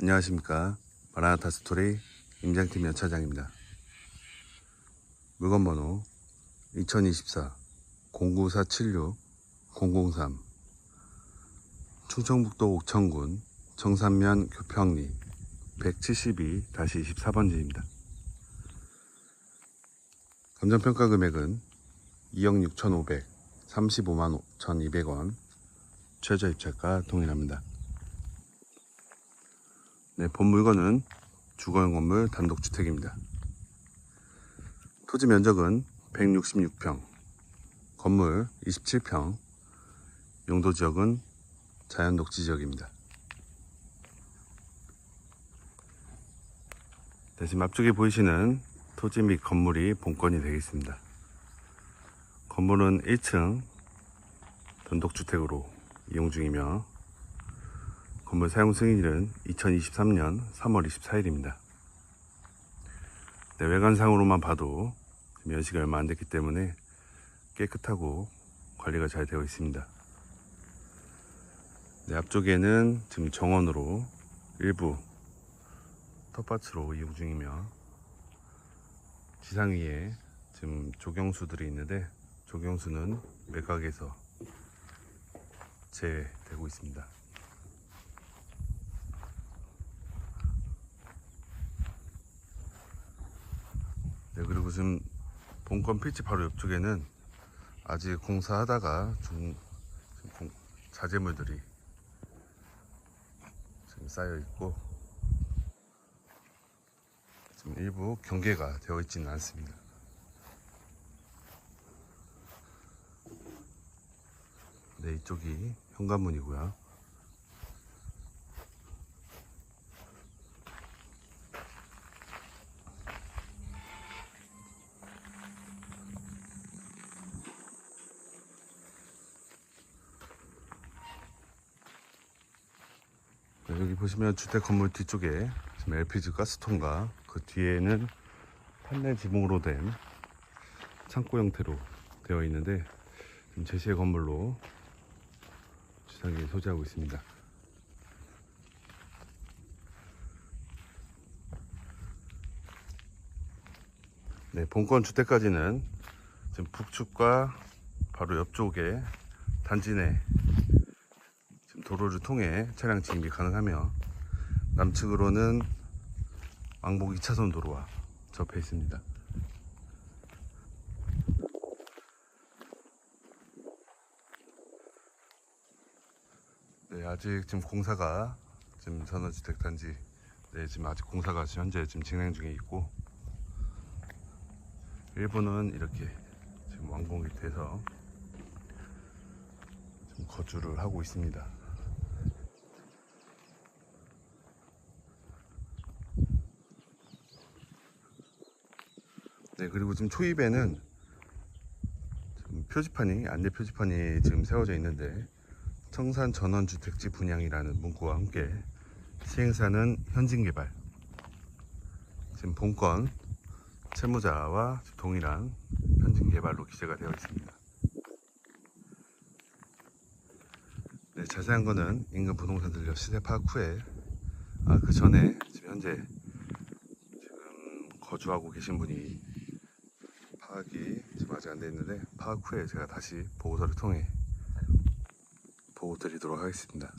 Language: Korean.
안녕하십니까. 바나나타 스토리 임장팀 연차장입니다. 물건 번호 2024 09476 003 충청북도 옥천군 청산면 교평리 172-24번지입니다. 감정평가 금액은 2억 6,500, 35만 1,200원, 최저 입찰가 동일합니다. 네, 본 물건은 주거용 건물 단독주택입니다. 토지 면적은 166평, 건물 27평, 용도 지역은 자연 녹지 지역입니다. 네, 지금 앞쪽에 보이시는 토지 및 건물이 본건이 되겠습니다. 건물은 1층 단독주택으로 이용 중이며 건물 사용 승인일은 2023년 3월 24일입니다. 네, 외관상으로만 봐도 연식이 얼마 안 됐기 때문에 깨끗하고 관리가 잘 되어 있습니다. 네, 앞쪽에는 지금 정원으로 일부 텃밭으로 이용 중이며 지상 위에 지금 조경수들이 있는데 조경수는 외곽에서 제되고 있습니다. 그리고 지금 본건 필지 바로 옆쪽에는 아직 공사하다가 공- 자재물들이 지금 쌓여 있고 지금 일부 경계가 되어 있지는 않습니다. 네, 이쪽이 현관문이고요. 여기 보시면 주택 건물 뒤쪽에 지금 LPG 가스통과 그 뒤에는 판넬 지붕으로 된 창고 형태로 되어 있는데 지금 제시의 건물로 주상에 소지하고 있습니다. 네, 본건 주택까지는 지금 북측과 바로 옆쪽에 단지 내 도로를 통해 차량 진입이 가능하며 남측으로는 왕복 2차선 도로와 접해 있습니다. 네, 아직 지금 공사가 지금 전원주택 단지 네, 지금 아직 공사가 현재 지금 진행 중에 있고 일부는 이렇게 지금 완공이 돼서 지금 거주를 하고 있습니다. 네, 그리고 지금 초입에는 지금 표지판이 안내 표지판이 지금 세워져 있는데 청산 전원주택지 분양이라는 문구와 함께 시행사는 현진개발 지금 본건 채무자와 동일한 현진개발로 기재가 되어 있습니다. 네, 자세한 거는 인근 부동산 들려 시세 파악 후에 아, 그 전에 지금 현재 지금 거주하고 계신 분이 파악이 지금 아직 안 돼 있는데 파악 후에 제가 다시 보고서를 통해 보고 드리도록 하겠습니다.